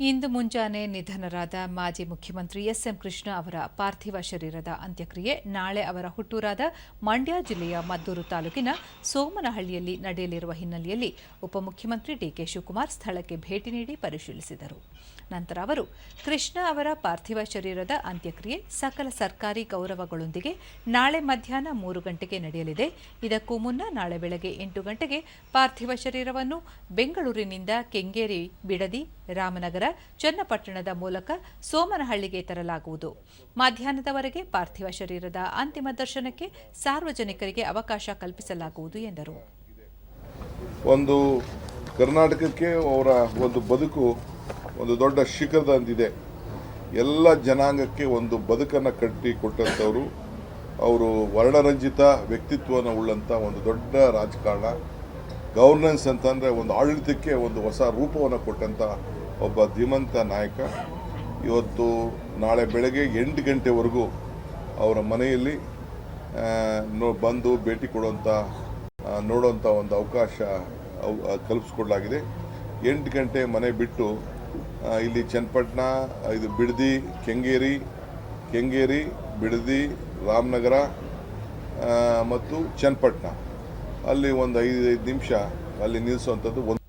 ಇಂದು ಮುಂಜಾನೆ ನಿಧನರಾದ ಮಾಜಿ ಮುಖ್ಯಮಂತ್ರಿ ಎಸ್ಎಂ ಕೃಷ್ಣ ಅವರ ಪಾರ್ಥಿವ ಶರೀರದ ಅಂತ್ಯಕ್ರಿಯೆ ನಾಳೆ ಅವರ ಹುಟ್ಟೂರಾದ ಮಂಡ್ಯ ಜಿಲ್ಲೆಯ ಮದ್ದೂರು ತಾಲೂಕಿನ ಸೋಮನಹಳ್ಳಿಯಲ್ಲಿ ನಡೆಯಲಿರುವ ಹಿನ್ನೆಲೆಯಲ್ಲಿ ಉಪಮುಖ್ಯಮಂತ್ರಿ ಡಿಕೆ ಶಿವಕುಮಾರ್ ಸ್ಥಳಕ್ಕೆ ಭೇಟಿ ನೀಡಿ ಪರಿಶೀಲಿಸಿದರು. ನಂತರ ಅವರು, ಕೃಷ್ಣ ಅವರ ಪಾರ್ಥಿವ ಶರೀರದ ಅಂತ್ಯಕ್ರಿಯೆ ಸಕಲ ಸರ್ಕಾರಿ ಗೌರವಗಳೊಂದಿಗೆ ನಾಳೆ ಮಧ್ಯಾಹ್ನ ಮೂರು ಗಂಟೆಗೆ ನಡೆಯಲಿದೆ. ಇದಕ್ಕೂ ಮುನ್ನ ನಾಳೆ ಬೆಳಗ್ಗೆ ಎಂಟು ಗಂಟೆಗೆ ಪಾರ್ಥಿವ ಶರೀರವನ್ನು ಬೆಂಗಳೂರಿನಿಂದ ಕೆಂಗೇರಿ, ಬಿಡದಿ, ರಾಮನಗರ ಚನ್ನಪಟ್ಟಣದ ಮೂಲಕ ಸೋಮನಹಳ್ಳಿಗೆ ತರಲಾಗುವುದು. ಮಧ್ಯಾಹ್ನದವರೆಗೆ ಪಾರ್ಥಿವ ಶರೀರದ ಅಂತಿಮ ದರ್ಶನಕ್ಕೆ ಸಾರ್ವಜನಿಕರಿಗೆ ಅವಕಾಶ ಕಲ್ಪಿಸಲಾಗುವುದು ಎಂದರು. ಒಂದು ಕರ್ನಾಟಕಕ್ಕೆ ಅವರ ಒಂದು ಬದುಕು ಒಂದು ದೊಡ್ಡ ಶಿಖರದಂದಿದೆ ಎಲ್ಲ ಜನಾಂಗಕ್ಕೆ ಒಂದು ಬದುಕನ್ನು ಕಟ್ಟಿಕೊಟ್ಟಂಥವರು ಅವರು ವರ್ಣರಂಜಿತ ವ್ಯಕ್ತಿತ್ವವನ್ನು ಉಳ್ಳಂಥ ಒಂದು ದೊಡ್ಡ ರಾಜಕಾರಣ ಗವರ್ನೆನ್ಸ್ ಅಂತಂದರೆ ಒಂದು ಆಡಳಿತಕ್ಕೆ ಒಂದು ಹೊಸ ರೂಪವನ್ನು ಕೊಟ್ಟಂಥ ಒಬ್ಬ ಧೀಮಂತ ನಾಯಕ ಇವತ್ತು ನಾಳೆ ಬೆಳಗ್ಗೆ ಎಂಟು ಗಂಟೆವರೆಗೂ ಅವರ ಮನೆಯಲ್ಲಿ ನೋ, ಬಂದು ಭೇಟಿ ಕೊಡುವಂಥ ನೋಡುವಂಥ ಒಂದು ಅವಕಾಶ ಕಲ್ಪಿಸ್ಕೊಡ್ಲಾಗಿದೆ. ಎಂಟು ಗಂಟೆ ಮನೆ ಬಿಟ್ಟು ಇಲ್ಲಿ ಚನ್ನಪಟ್ಟಣ, ಇದು ಬಿಡದಿ, ಕೆಂಗೇರಿ ಕೆಂಗೇರಿ, ಬಿಡದಿ, ರಾಮನಗರ ಮತ್ತು ಚನ್ನಪಟ್ಟಣ. ಅಲ್ಲಿ ಒಂದು ಐದು ಐದು ನಿಮಿಷ ಅಲ್ಲಿ ನಿಲ್ಲಿಸುವಂಥದ್ದು ಒಂದು